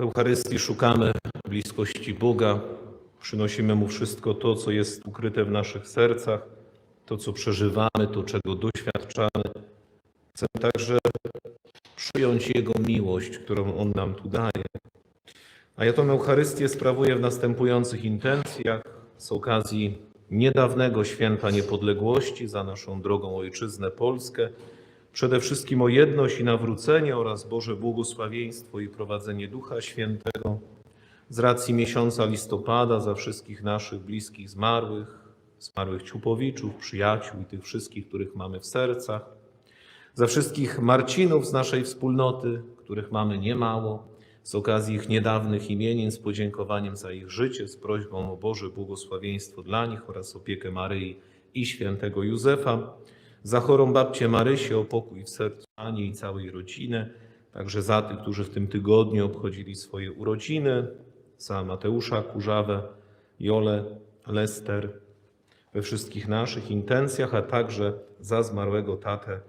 W Eucharystii szukamy bliskości Boga, przynosimy Mu wszystko to, co jest ukryte w naszych sercach, to, co przeżywamy, to, czego doświadczamy. Chcemy także przyjąć Jego miłość, którą On nam tu daje. A ja tą Eucharystię sprawuję w następujących intencjach z okazji niedawnego święta niepodległości za naszą drogą ojczyznę Polskę. Przede wszystkim o jedność i nawrócenie oraz Boże błogosławieństwo i prowadzenie Ducha Świętego. Z racji miesiąca listopada za wszystkich naszych bliskich zmarłych, zmarłych ciupowiczów, przyjaciół i tych wszystkich, których mamy w sercach. Za wszystkich Marcinów z naszej wspólnoty, których mamy niemało, z okazji ich niedawnych imienin, z podziękowaniem za ich życie, z prośbą o Boże błogosławieństwo dla nich oraz opiekę Maryi i świętego Józefa. Za chorą babcię Marysię o pokój w sercu Ani i całej rodziny. Także za tych, którzy w tym tygodniu obchodzili swoje urodziny. Za Mateusza Kurzawę, Jolę, Lester. We wszystkich naszych intencjach, a także za zmarłego tatę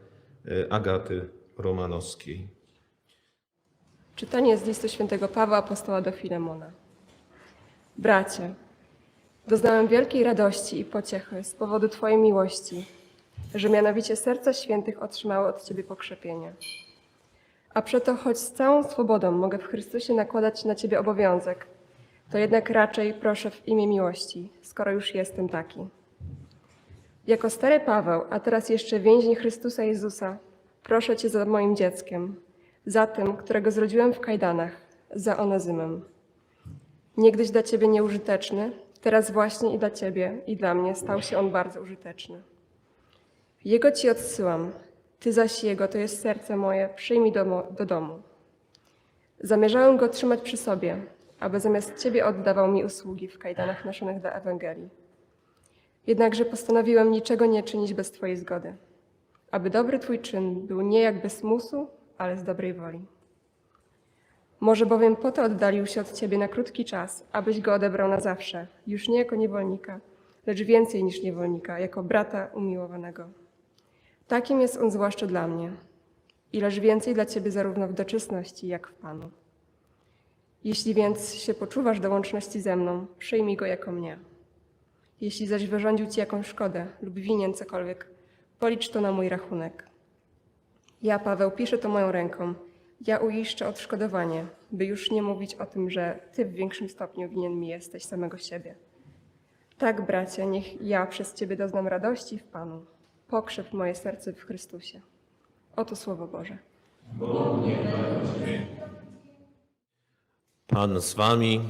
e, Agaty Romanowskiej. Czytanie z listu świętego Pawła apostoła do Filemona. Bracie, doznałem wielkiej radości i pociechy z powodu Twojej miłości, że mianowicie serca świętych otrzymały od Ciebie pokrzepienie. A przeto, choć z całą swobodą mogę w Chrystusie nakładać na Ciebie obowiązek, to jednak raczej proszę w imię miłości, skoro już jestem taki. Jako stary Paweł, a teraz jeszcze więźni Chrystusa Jezusa, proszę Cię za moim dzieckiem, za tym, którego zrodziłem w kajdanach, za Onezymem. Niegdyś dla Ciebie nieużyteczny, teraz właśnie i dla Ciebie i dla mnie stał się on bardzo użyteczny. Jego Ci odsyłam, Ty zaś Jego to jest serce moje, przyjmij do, do domu. Zamierzałem go trzymać przy sobie, aby zamiast Ciebie oddawał mi usługi w kajdanach noszonych dla Ewangelii. Jednakże postanowiłem niczego nie czynić bez Twojej zgody, aby dobry Twój czyn był nie jak bez musu, ale z dobrej woli. Może bowiem po to oddalił się od Ciebie na krótki czas, abyś go odebrał na zawsze, już nie jako niewolnika, lecz więcej niż niewolnika, jako brata umiłowanego. Takim jest on zwłaszcza dla mnie, ileż więcej dla Ciebie zarówno w doczesności, jak w Panu. Jeśli więc się poczuwasz do łączności ze mną, przyjmij go jako mnie. Jeśli zaś wyrządził Ci jakąś szkodę lub winien cokolwiek, policz to na mój rachunek. Ja, Paweł, piszę to moją ręką. Ja uiszczę odszkodowanie, by już nie mówić o tym, że Ty w większym stopniu winien mi jesteś samego siebie. Tak, bracia, niech ja przez Ciebie doznam radości w Panu. Pokrzep moje serce w Chrystusie. Oto Słowo Boże. Pan z wami.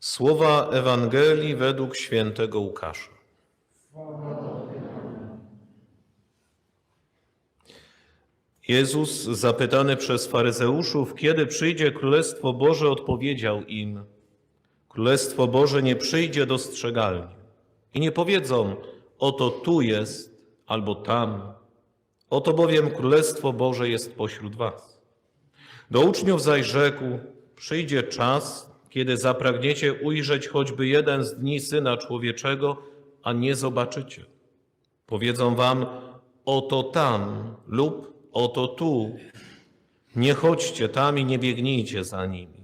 Słowa Ewangelii według świętego Łukasza. Jezus, zapytany przez faryzeuszów, kiedy przyjdzie Królestwo Boże, odpowiedział im: Królestwo Boże nie przyjdzie dostrzegalnie. I nie powiedzą: Oto tu jest, albo tam. Oto bowiem Królestwo Boże jest pośród Was. Do uczniów zaś rzekł: Przyjdzie czas, kiedy zapragniecie ujrzeć choćby jeden z dni syna człowieczego, a nie zobaczycie. Powiedzą wam: Oto tam lub oto tu. Nie chodźcie tam i nie biegnijcie za nimi.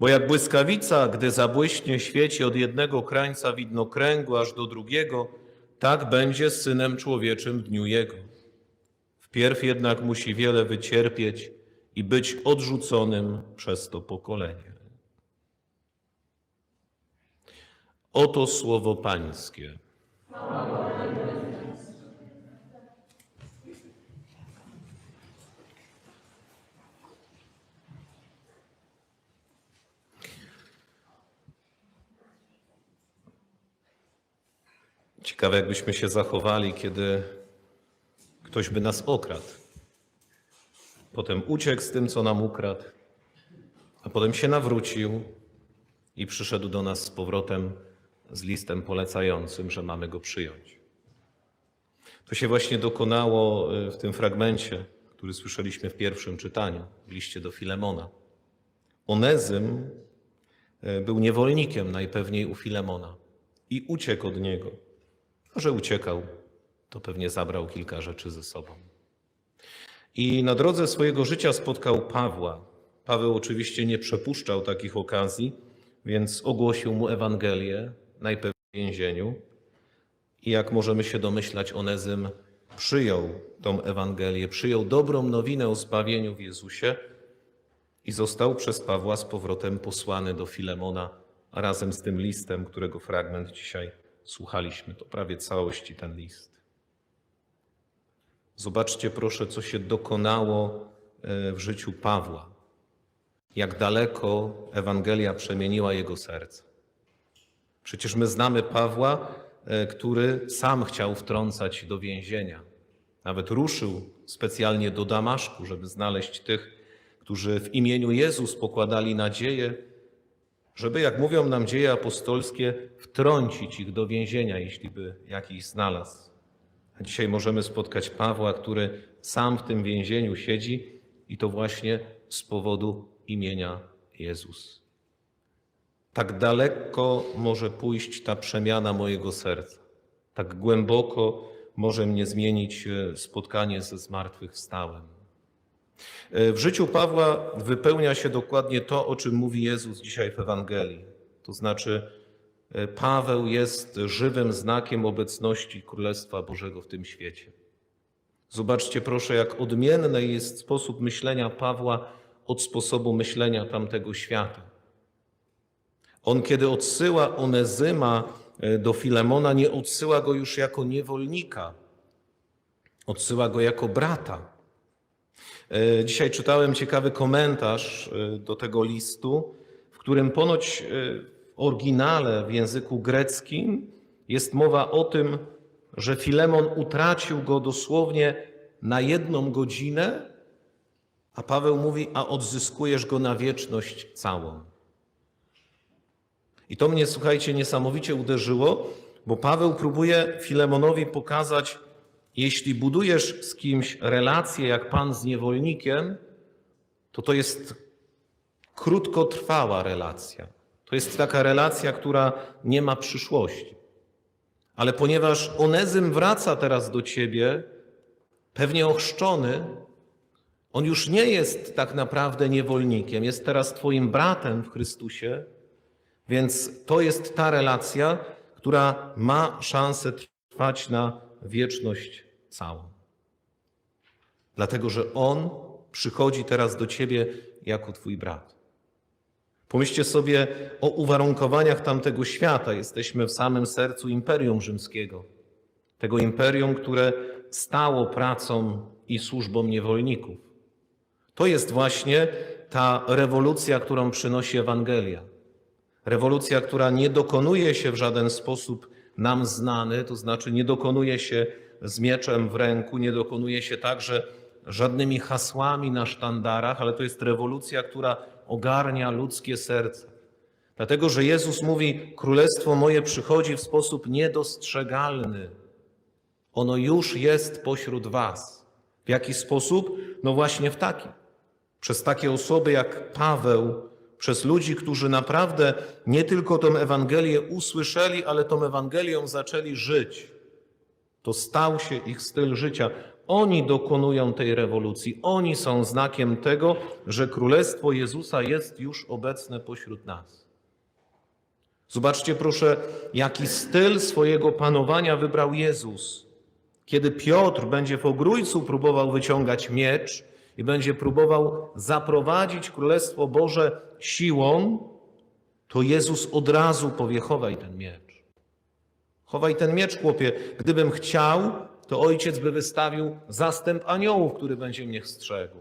Bo jak błyskawica, gdy zabłyśnie, świeci od jednego krańca widnokręgu aż do drugiego, tak będzie z synem człowieczym dniu jego. Wpierw jednak musi wiele wycierpieć i być odrzuconym przez to pokolenie. Oto słowo Pańskie. Ciekawe, jakbyśmy się zachowali, kiedy ktoś by nas okradł. Potem uciekł z tym, co nam ukradł, a potem się nawrócił i przyszedł do nas z powrotem z listem polecającym, że mamy go przyjąć. To się właśnie dokonało y, w tym fragmencie, który słyszeliśmy w pierwszym czytaniu, w liście do Filemona. Onezym y, był niewolnikiem najpewniej u Filemona i uciekł od niego. A że uciekał, to pewnie zabrał kilka rzeczy ze sobą. I na drodze swojego życia spotkał Pawła. Paweł oczywiście nie przepuszczał takich okazji, więc ogłosił mu Ewangelię, najpewniej w więzieniu. I jak możemy się domyślać, Onezym przyjął tą Ewangelię, przyjął dobrą nowinę o zbawieniu w Jezusie i został przez Pawła z powrotem posłany do Filemona razem z tym listem, którego fragment dzisiaj słuchaliśmy. To prawie całości ten list. Zobaczcie proszę, co się dokonało e, w życiu Pawła. Jak daleko Ewangelia przemieniła jego serce. Przecież my znamy Pawła, e, który sam chciał wtrącać do więzienia. Nawet ruszył specjalnie do Damaszku, żeby znaleźć tych, którzy w imieniu Jezus pokładali nadzieję, żeby, jak mówią nam dzieje apostolskie, wtrącić ich do więzienia, jeśli by jakiś znalazł. A dzisiaj możemy spotkać Pawła, który sam w tym więzieniu siedzi i to właśnie z powodu imienia Jezus. Tak daleko może pójść ta przemiana mojego serca. Tak głęboko może mnie zmienić e, spotkanie ze zmartwychwstałym. E, W życiu Pawła wypełnia się dokładnie to, o czym mówi Jezus dzisiaj w Ewangelii. To znaczy, e, Paweł jest żywym znakiem obecności Królestwa Bożego w tym świecie. Zobaczcie proszę, jak odmienny jest sposób myślenia Pawła od sposobu myślenia tamtego świata. On, kiedy odsyła Onezyma e, do Filemona, nie odsyła go już jako niewolnika, odsyła go jako brata. E, Dzisiaj czytałem ciekawy komentarz e, do tego listu, w którym ponoć e, w oryginale w języku greckim jest mowa o tym, że Filemon utracił go dosłownie na jedną godzinę, a Paweł mówi, a odzyskujesz go na wieczność całą. I to mnie, słuchajcie, niesamowicie uderzyło, bo Paweł próbuje Filemonowi pokazać, jeśli budujesz z kimś relację jak pan z niewolnikiem, to to jest krótkotrwała relacja. To jest taka relacja, która nie ma przyszłości. Ale ponieważ Onezym wraca teraz do ciebie, pewnie ochrzczony, on już nie jest tak naprawdę niewolnikiem, jest teraz twoim bratem w Chrystusie, więc to jest ta relacja, która ma szansę trwać na wieczność całą. Dlatego, że On przychodzi teraz do ciebie jako twój brat. Pomyślcie sobie o uwarunkowaniach tamtego świata. Jesteśmy w samym sercu Imperium Rzymskiego. Tego imperium, które stało pracą i służbą niewolników. To jest właśnie ta rewolucja, którą przynosi Ewangelia. Rewolucja, która nie dokonuje się w żaden sposób nam znany, to znaczy nie dokonuje się z mieczem w ręku, nie dokonuje się także żadnymi hasłami na sztandarach, ale to jest rewolucja, która ogarnia ludzkie serce. Dlatego, że Jezus mówi: Królestwo moje przychodzi w sposób niedostrzegalny. Ono już jest pośród Was. W jaki sposób? No właśnie w taki. Przez takie osoby jak Paweł, przez ludzi, którzy naprawdę nie tylko tą Ewangelię usłyszeli, ale tą Ewangelią zaczęli żyć. To stał się ich styl życia. Oni dokonują tej rewolucji. Oni są znakiem tego, że Królestwo Jezusa jest już obecne pośród nas. Zobaczcie proszę, jaki styl swojego panowania wybrał Jezus. Kiedy Piotr będzie w ogrójcu próbował wyciągać miecz i będzie próbował zaprowadzić Królestwo Boże siłą, to Jezus od razu powie: chowaj ten miecz. Chowaj ten miecz, chłopie. Gdybym chciał, to ojciec by wystawił zastęp aniołów, który będzie mnie strzegł.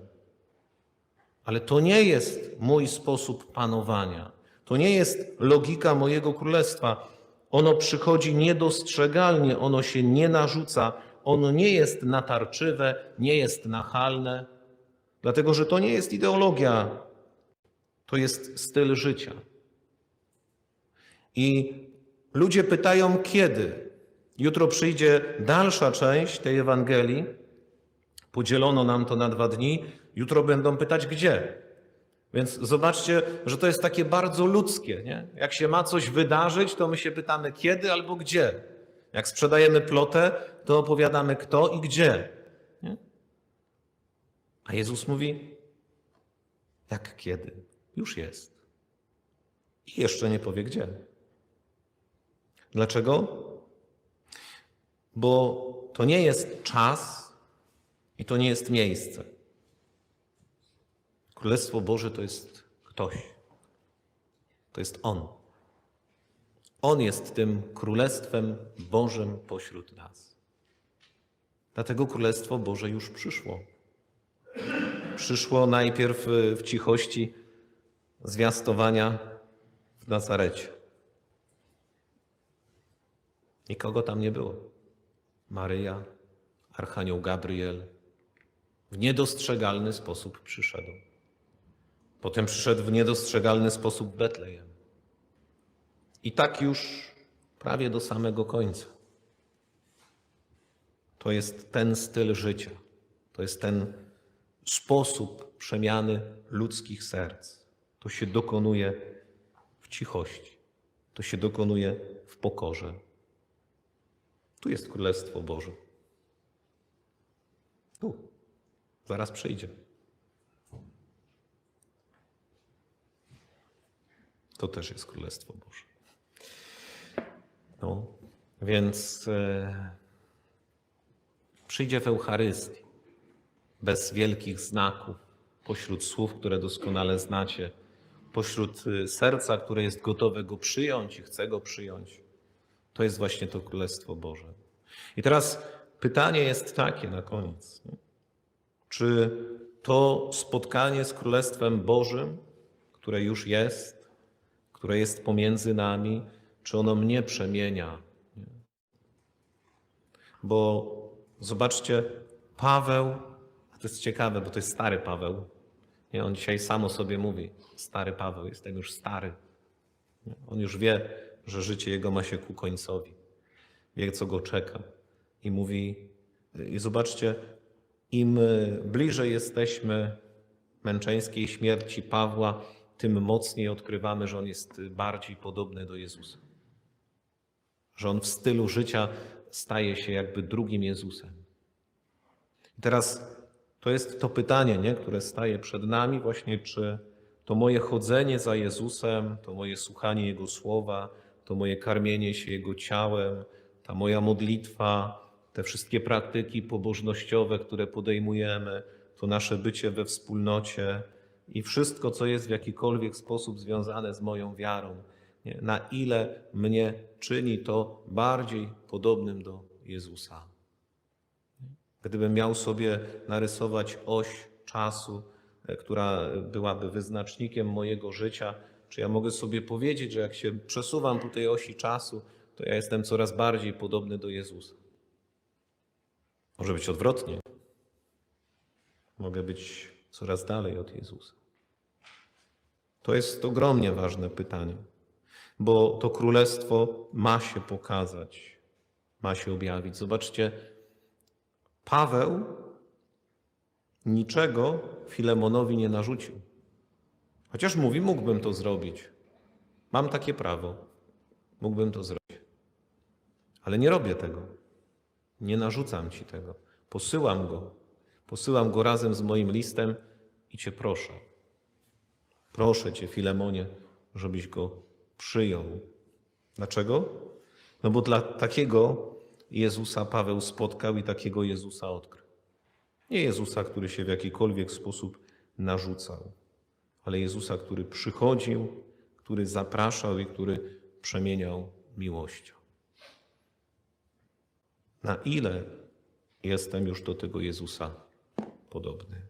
Ale to nie jest mój sposób panowania. To nie jest logika mojego królestwa. Ono przychodzi niedostrzegalnie, ono się nie narzuca, ono nie jest natarczywe, nie jest nachalne, dlatego że to nie jest ideologia, to jest styl życia. I ludzie pytają, kiedy. Jutro przyjdzie dalsza część tej Ewangelii. Podzielono nam to na dwa dni. Jutro będą pytać, gdzie. Więc zobaczcie, że to jest takie bardzo ludzkie. Nie? Jak się ma coś wydarzyć, to my się pytamy kiedy albo gdzie. Jak sprzedajemy plotę, to opowiadamy kto i gdzie. A Jezus mówi, jak kiedy? Już jest. I jeszcze nie powie gdzie. Dlaczego? Bo to nie jest czas i to nie jest miejsce. Królestwo Boże to jest ktoś. To jest On. On jest tym Królestwem Bożym pośród nas. Dlatego Królestwo Boże już przyszło. Przyszło najpierw y, w cichości zwiastowania w Nazarecie. Nikogo tam nie było. Maryja, Archanioł Gabriel w niedostrzegalny sposób przyszedł. Potem przyszedł w niedostrzegalny sposób Betlejem. I tak już prawie do samego końca. To jest ten styl życia. To jest ten sposób przemiany ludzkich serc. To się dokonuje w cichości. To się dokonuje w pokorze. Tu jest Królestwo Boże. Tu. Zaraz przyjdzie. To też jest Królestwo Boże. No, więc e, przyjdzie w Eucharystii bez wielkich znaków, pośród słów, które doskonale znacie, pośród y, serca, które jest gotowe go przyjąć i chce go przyjąć. To jest właśnie to Królestwo Boże. I teraz pytanie jest takie na koniec. nie? Czy to spotkanie z Królestwem Bożym, które już jest, które jest pomiędzy nami, czy ono mnie przemienia? Bo zobaczcie, Paweł, to jest ciekawe, bo to jest stary Paweł. Nie, on dzisiaj sam o sobie mówi, stary Paweł, jestem już stary. On już wie, że życie jego ma się ku końcowi. Wie, co go czeka. I mówi, i zobaczcie, im bliżej jesteśmy męczeńskiej śmierci Pawła, tym mocniej odkrywamy, że on jest bardziej podobny do Jezusa. Że on w stylu życia staje się jakby drugim Jezusem. I teraz to jest to pytanie, nie, które staje przed nami, właśnie czy to moje chodzenie za Jezusem, to moje słuchanie Jego słowa, to moje karmienie się Jego ciałem, ta moja modlitwa, te wszystkie praktyki pobożnościowe, które podejmujemy, to nasze bycie we wspólnocie i wszystko, co jest w jakikolwiek sposób związane z moją wiarą, nie? na ile mnie czyni to bardziej podobnym do Jezusa. Gdybym miał sobie narysować oś czasu, e, która byłaby wyznacznikiem mojego życia, czy ja mogę sobie powiedzieć, że jak się przesuwam po tej osi czasu, to ja jestem coraz bardziej podobny do Jezusa. Może być odwrotnie. Mogę być coraz dalej od Jezusa. To jest ogromnie ważne pytanie, bo to królestwo ma się pokazać, ma się objawić. Zobaczcie, Paweł niczego Filemonowi nie narzucił. Chociaż mówi, mógłbym to zrobić. Mam takie prawo. Mógłbym to zrobić. Ale nie robię tego. Nie narzucam ci tego. Posyłam go. Posyłam go razem z moim listem i cię proszę. Proszę cię, Filemonie, żebyś go przyjął. Dlaczego? No bo dla takiego Jezusa Paweł spotkał i takiego Jezusa odkrył. Nie Jezusa, który się w jakikolwiek sposób narzucał, ale Jezusa, który przychodził, który zapraszał i który przemieniał miłością. Na ile jestem już do tego Jezusa podobny?